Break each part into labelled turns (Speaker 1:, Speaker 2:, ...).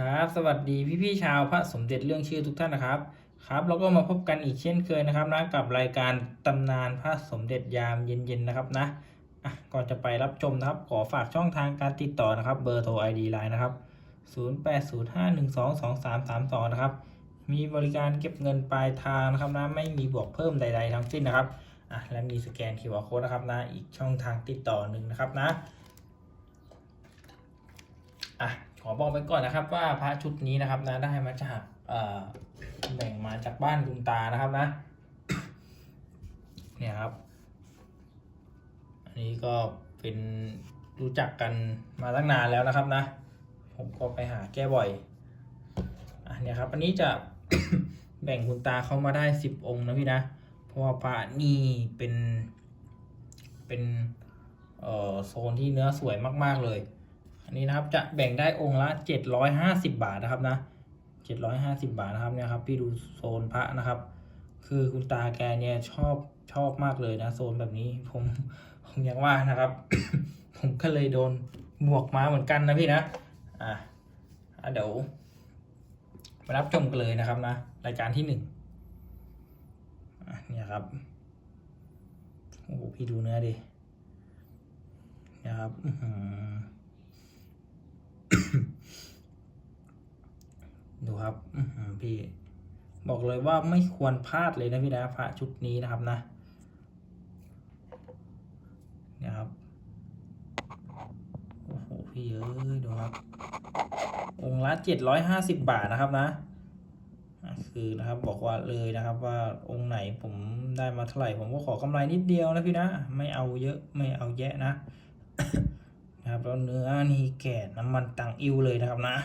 Speaker 1: ครับ สวัสดีพี่ๆชาวพระสมเด็จเรื่องชื่อทุกท่านนะครับ ครับแล้วก็มาพบกันอีกเช่นเคยนะครับนะกับรายการตำนานพระสมเด็จยามเย็นๆนะครับนะอะก่อนจะไปรับชมนะครับ ขอฝากช่องทางการติดต่อนะครับ เบอร์โทร ID ไลน์นะครับ 0805122332 นะครับ มีบริการเก็บเงินปลายทางนะครับนะไม่มีบวกเพิ่มใด ๆ ทั้งสิ้นนะครับอะและมีสแกน QR Code นะครับนะอีกช่องทางติดต่อหนึ่งนะครับนะอะ ขอบอกไปก่อนนะครับ ว่าพระชุดนี้นะครับนะได้มาจากแบ่งมาจากบ้านคุณตานะครับนะ เนี่ยครับ อันนี้ก็เป็นรู้จักกันมาตั้งนานแล้วนะครับนะ ผมก็ไปหาแก้บ่อยอะเนี่ยครับ อันนี้จะแบ่งคุณตาเขามาได้สิบองค์นะพี่นะ เพราะว่าพระนี่เป็นเป็นเอ่อโซนที่เนื้อสวยมาก ๆ เลย อันนี้นะครับจะแบ่งได้องค์ละ 750 บาทนะครับนะ 750 บาทนะครับเนี่ยครับพี่ดูโซนพระนะครับ คือคุณตาแกเนี่ยชอบชอบมากเลยนะโซนแบบนี้ผมผมอยากว่านะครับ ผมก็เลยโดนบวกมาเหมือนกันนะพี่นะอะอะเดี๋ยวมารับชมกันเลยนะครับนะ รายการที่หนึ่งเนี่ยครับโอ้พี่ดูเนื้อดินี่ยครับอื้อหือ ดูครับอืพี่ บอกเลยว่าไม่ควรพลาดเลยนะพี่นะพระชุดนี้นะครับนะเนี่ยครับโอ้โหพี่เอ้ยดูครับ องค์ละเจ็ดร้อยห้าสิบบาทนะครับนะคือนะครับบอกว่าเลยนะครับว่าองค์ไหนผมได้มาเท่าไหร่ผมก็ขอกำไรนิดเดียวนะพี่นะ ไม่เอาเยอะไม่เอาแยะนะนะครับแล้วเนื้อนี่แก่น้ำมันตังอิวเลยนะครับนะ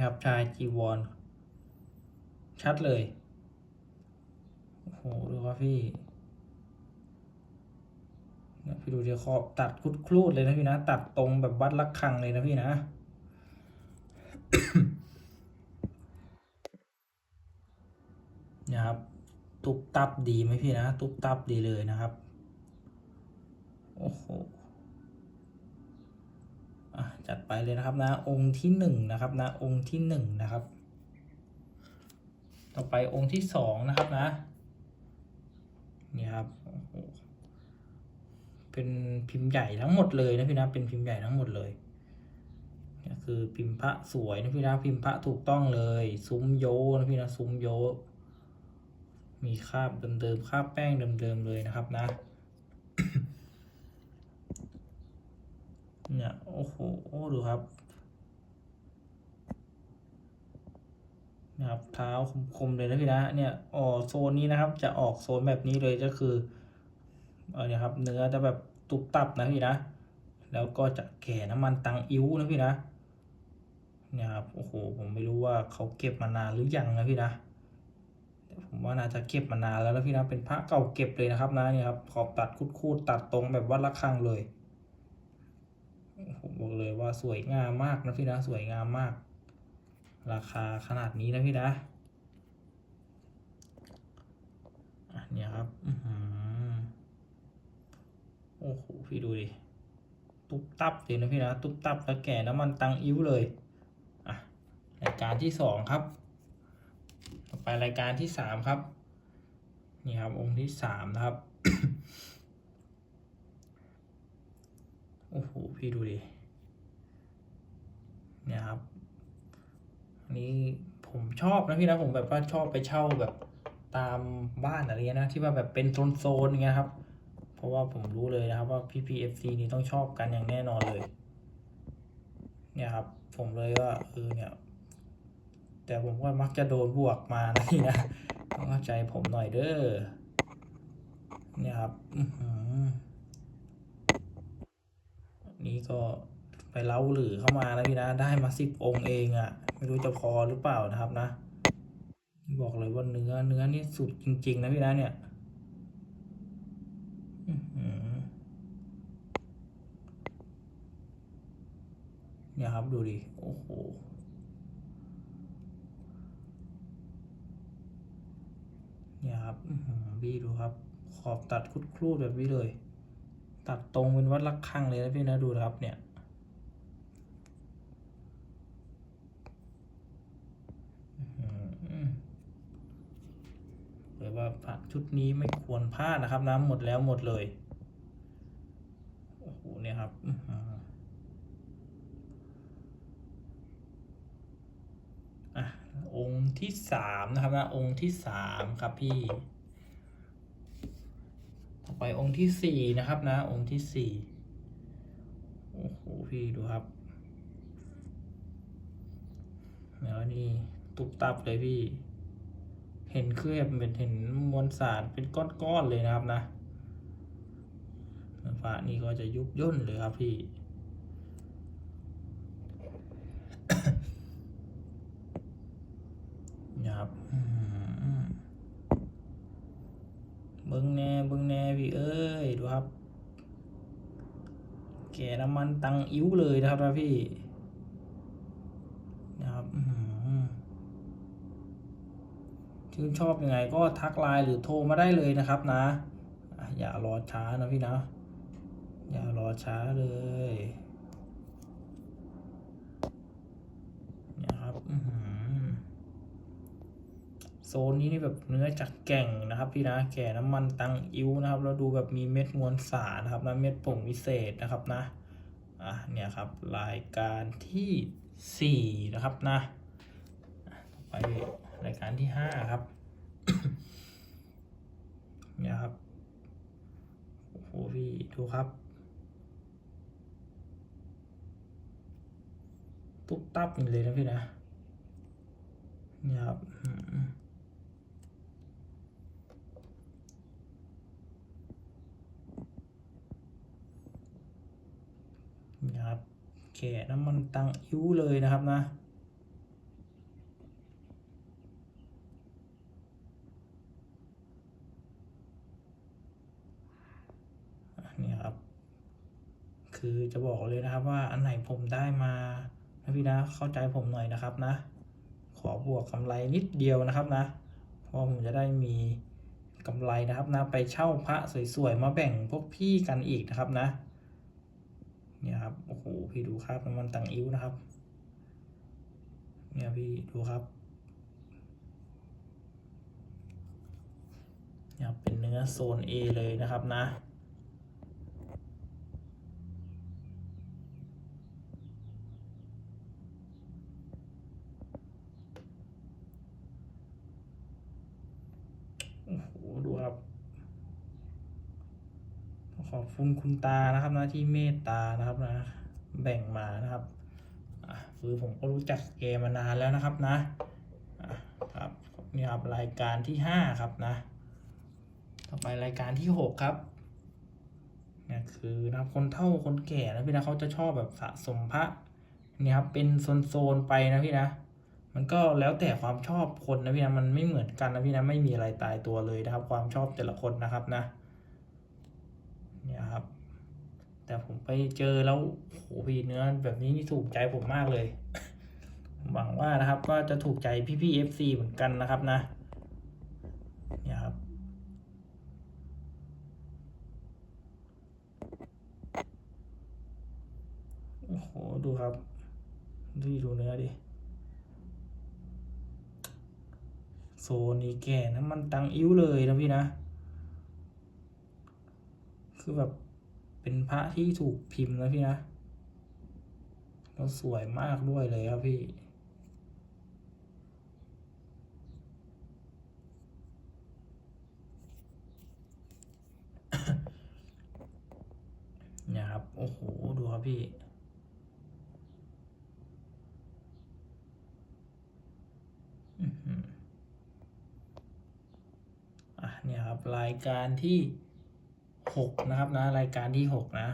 Speaker 1: นะครับ ชายจีวรชัดเลย โอ้โห ดูครับพี่พี่ดูเดี๋ยวขอบตัดคุดครูดเลยนะพี่นะ ตัดตรงแบบวัดลักคังเลยนะพี่นะนี่ยครับ ตุบตับดีไหมพี่นะ ตุบตับดีเลยนะครับ โอ้โห จัดไปเลยนะครับนะองค์ที่หนึ่งนะครับนะองค์ที่หนึ่งนะครับ ต่อไปองค์ที่สองนะครับนะนี่ครับโอ้โหเป็นพิมพ์ใหญ่ทั้งหมดเลยนะพี่นะเป็นพิมพ์ใหญ่ทั้งหมดเลยนี่คือพิมพ์พระสวยนะพี่นะพิมพ์พระถูกต้องเลย ซุ้มโยนะพี่นะซุ้มโยมีคราบเดิมๆคราบแป้งเดิมๆเลยนะครับนะ เนี่ยโอ้โหดูครับนะครับเท้าคมๆเลยนะพี่นะเนี่ยอ๋อโซนนี้นะครับ จะออกโซนแบบนี้เลยก็คือเออเนี่ยครับ เนื้อจะแบบตุบตับนะพี่นะ แล้วก็จะแก่น้ำมันตังอิ้วนะพี่นะเนี่ยครับโอ้โหผมไม่รู้ว่าเขาเก็บมานานหรือยังนะพี่นะแต่ผมว่าน่าจะเก็บมานานแล้วนะพี่นะเป็นพระเก่าเก็บเลยนะครับนะเนี่ยครับขอบตัดคูดๆตัดตรงแบบวัดละครังเลย บอกเลยว่าสวยงามมากนะพี่นะสวยงามมาก ราคาขนาดนี้นะพี่นะอะเนี่ยครับอโอ้โหพี่ดูดิตุ๊บตับเลยนะพี่นะตุ๊บตับแล้วแก่น้ำมันตังอิ้วเลยอะรายการที่สองครับ ต่อไปรายการที่สามครับ นี่ครับองค์ที่สามนะครับ โอ้โห พี่ดูดิ เนี่ยครับอันนี้ผมชอบนะพี่นะผมแบบว่าชอบไปเช่าแบบตามบ้านอะไรเงี้ยนะที่ว่าแบบเป็นโซนๆอย่างเงี้ยครับ เพราะว่าผมรู้เลยนะครับว่าพี่พีเอฟซีนี่ต้องชอบกันอย่างแน่นอนเลย เนี่ยครับ ผมเลยว่าเออเนี่ย แต่ผมก็มักจะโดนบวกมานะพี่นะต้องเข้าใจผมหน่อยเด้อเนี่ยครับอือหือนี่ก็ ไปเล้าหรือเข้ามานะพี่นะ ได้มาสิบองค์เองอะ่ะ ไม่รู้จะพอหรือเปล่านะครับนะ บอกเลยว่าเนื้อเนื้อนี่สุดจริง ๆ นะพี่นะเนี่ยเนี่ยครับดูดิ โอ้โหเนี่ยครับอื้อหือพี่ดูครับ ขอบตัดคุดครูดแบบนี้เลย ตัดตรงเป็นวัดระฆังเลยนะพี่นะดูครับเนี่ย ชุดนี้ไม่ควรพลาดนะครับน้ำหมดแล้วหมดเลยโอ้โหเนี่ยครับอื้อหืออะองค์ที่สามนะครับนะองค์ที่สามครับพี่ต่อไปองค์ที่สี่นะครับนะ องค์ที่สี่โอ้โหพี่ดูครับแล้วนี่ตุบตับเลยพี่ เห็นเครือบเป็นเห็นมวลสารเป็นก้อนๆเลยนะครับนะฟ้านี่ก็จะยุบย่นเลยครับพี่นะครับเบิ้งแน่เบิ้งแน่พี่เอ้ยดูครับ แก่น้ำมันตังอิ้วเลยนะครับพี่ นะครับอื้อหือ ชื่นชอบยังไงก็ทักไลน์หรือโทรมาได้เลยนะครับนะ อย่ารอช้านะพี่นะ อย่ารอช้าเลยเนี่ยครับโซนนี้นี่แบบเนื้อจากแก่งนะครับพี่นะแก่น้ำมันตังอิ้วนะครับแล้วดูแบบมีเม็ดมวลสารนะครับนะเม็ดผงวิเศษนะครับนะอะเนี่ยครับรายการที่สี่นะครับนะอะต่อไป รายการที่ห้าครับเนี่ยครับโอ้โหพี่ดูครับ ตุ๊บตับอย่างเลยนะพี่นะเนี่ยครับเนี่ยครับแก่น้ำมันตังอิ้วเลยนะครับนะ นี่ครับ คือจะบอกเลยนะครับว่าอันไหนผมได้มานะพี่นะเข้าใจผมหน่อยนะครับนะ ขอบวกกำไรนิดเดียวนะครับนะเพราะผมจะได้มีกำไรนะครับนะ ไปเช่าพระสวยๆมาแบ่งพวกพี่กันอีกนะครับนะเนี่ยครับโอ้โหพี่ดูครับน้ำมันตังอิ้วนะครับ เนี่ยพี่ดูครับเนี่ยเป็นเนื้อโซน A เลยนะครับนะ โอ้โห ดูครับ ขอบคุณคุณตานะครับนะที่เมตตานะครับนะแบ่งมานะครับคือผมก็รู้จักแกมมานานแล้วนะครับนะครับนี่ครับรายการที่ห้าครับนะ ต่อไปรายการที่หกครับเนี่ยคือนะครับคนเฒ่าคนแก่นะพี่นะเขาจะชอบแบบสะสมพระเนี่ยครับเป็นโซนๆไปนะพี่นะ มันก็แล้วแต่ความชอบคนนะพี่นะมันไม่เหมือนกันนะพี่นะไม่มีอะไรตายตัวเลยนะครับ ความชอบแต่ละคนนะครับนะ เนี่ยครับ แต่ผมไปเจอแล้วโหพี่เนื้อแบบนี้นี่ถูกใจผมมากเลย หวังว่านะครับ ก็จะถูกใจพี่พี่เอฟซีเหมือนกันนะครับนะ เนี่ยครับโอ้โหดูครับ ดูดูเนื้อดิโซนีแก่นะมันตังอิ้วเลยนะพี่นะ คือแบบเป็นพระที่ถูกพิมพ์นะพี่นะแล้วสวยมากด้วยเลยครับพี่เนี่ยครับ โอ้โห ดูครับพี่ อะ เนี่ยครับ รายการที่ หกนะครับนะรายการที่หกนะ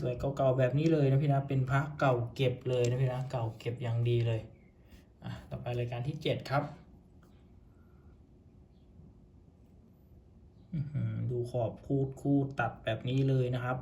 Speaker 1: สวยๆเก่าๆแบบนี้เลยนะพี่นะเป็นพระเก่าเก็บเลยนะพี่นะเก่าเก็บอย่างดีเลยอะต่อไปรายการที่เจ็ดครับดูขอบคูดคูดตัดแบบนี้เลยนะครับ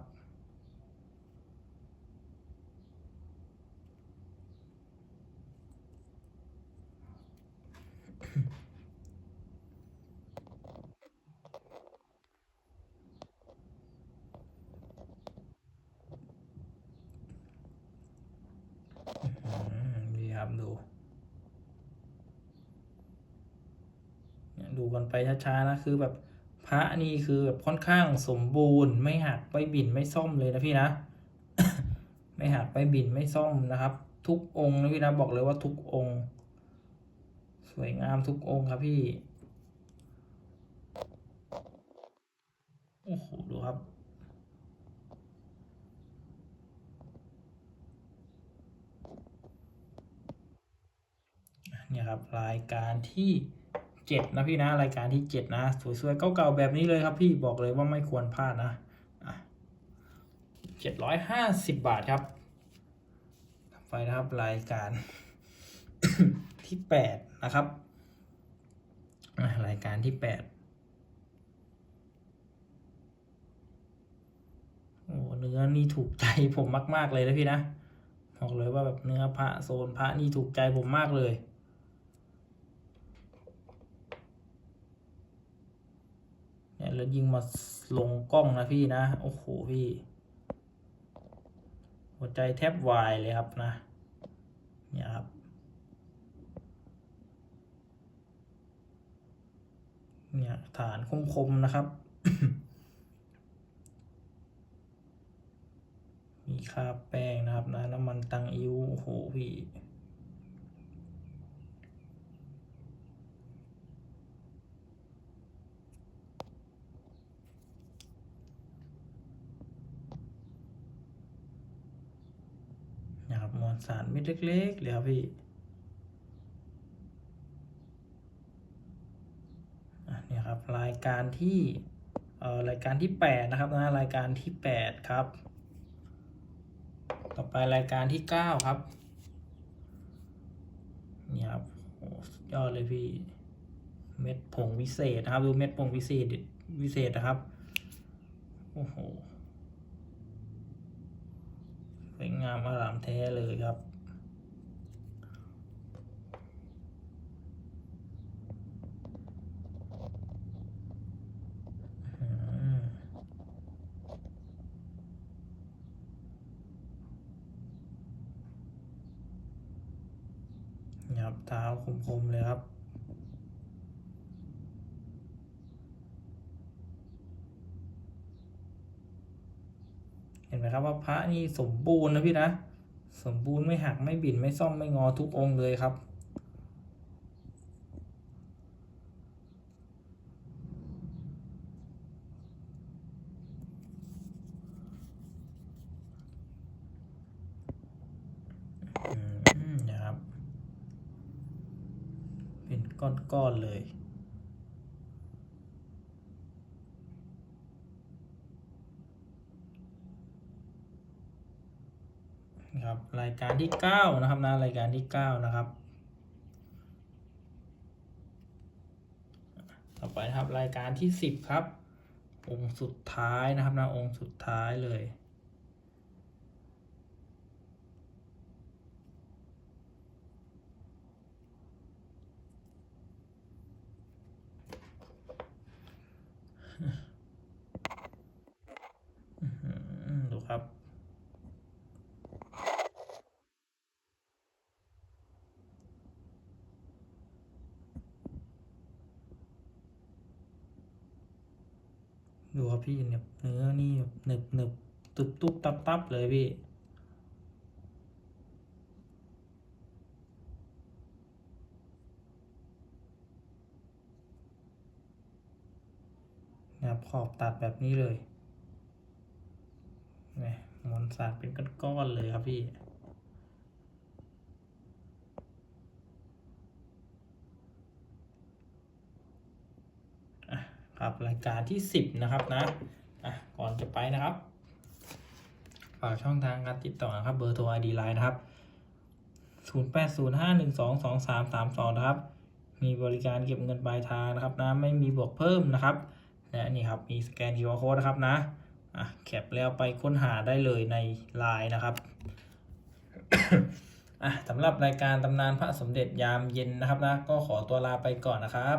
Speaker 1: อืม ดู ดูกันไปช้าๆนะคือแบบพระนี่คือแบบค่อนข้างสมบูรณ์ ไม่หักไม่บินไม่ซ่อมเลยนะพี่นะ ไม่หักไม่บินไม่ซ่อมนะครับ ทุกองค์นะพี่นะบอกเลยว่าทุกองค์ สวยงามทุกองค์ครับพี่ โอ้โหดูครับ เนี่ยครับรายการที่เจ็ดนะพี่นะรายการที่เจ็ดนะ สวยๆเก่าๆแบบนี้เลยครับพี่บอกเลยว่าไม่ควรพลาดนะเจ็ดร้อยห้าสิบบาทครับต่อไปนะครับรายการที่แปดนะครับรายการที่แปดโอ้เนื้อนี่ถูกใจผมมาก ๆ เลยนะพี่นะบอกเลยว่าแบบเนื้อพระโซนพระนี่ถูกใจผมมากเลย เนี่ย แล้วยิงมาลงกล้องนะพี่นะ โอ้โหพี่ หัวใจแทบวายเลยครับนะ เนี่ยครับ เนี่ยฐานคมๆนะครับมีคาบแป้งนะครับนะน้ำมันตังอิ้วโอ้โหพี่ นสารเม็ดเล็กๆเลยครับพี่เนี่ยครับรายการที่เอ่อรายการที่แปดนะครับนะรายการที่แปดครับ ต่อไปรายการที่เก้าครับเนี่ยครับโอ้ยอดเลยพี่เม็ดผงวิเศษนะครับดูเม็ดผงวิเศษวิเศษนะครับโอ้โห สวยงามอารามแท้เลยครับอืมนี่ครับเท้าคมๆเลยครับ ห็นไหมครับว่าพระนี่สมบูรณ์นะพี่นะสมบูรณ์ไม่หักไม่บิดไม่ซ่อมไม่งอทุกองค์เลยครับ นะครับ เป็นก้อนๆเลย นะครับ รายการที่เก้านะครับนะรายการที่เก้านะครับ ต่อไปครับรายการที่สิบครับ องค์สุดท้ายนะครับนะองค์สุดท้ายเลย อื้อหือดูครับ ดูครับพี่เนี่ยเนื้อนี่หนึบหนึบตุบตุบตับตับเลยพี่ นะครับขอบตัดแบบนี้เลยนี่มวลสารเป็นก้อนๆเลยครับพี่ อะ ครับรายการที่สิบนะครับนะอะก่อนจะไปนะครับฝากช่องทางการติดต่อนะครับเบอร์โทร ID Line นะครับ 0805122332 นะครับ มีบริการเก็บเงินปลายทางนะครับนะไม่มีบวกเพิ่มนะครับและนี่ครับมีสแกน QR Code นะครับนะอะแคปแล้วไปค้นหาได้เลยใน Line นะครับอะสำหรับรายการตำนานพระสมเด็จยามเย็นนะครับนะก็ขอตัวลาไปก่อนนะครับ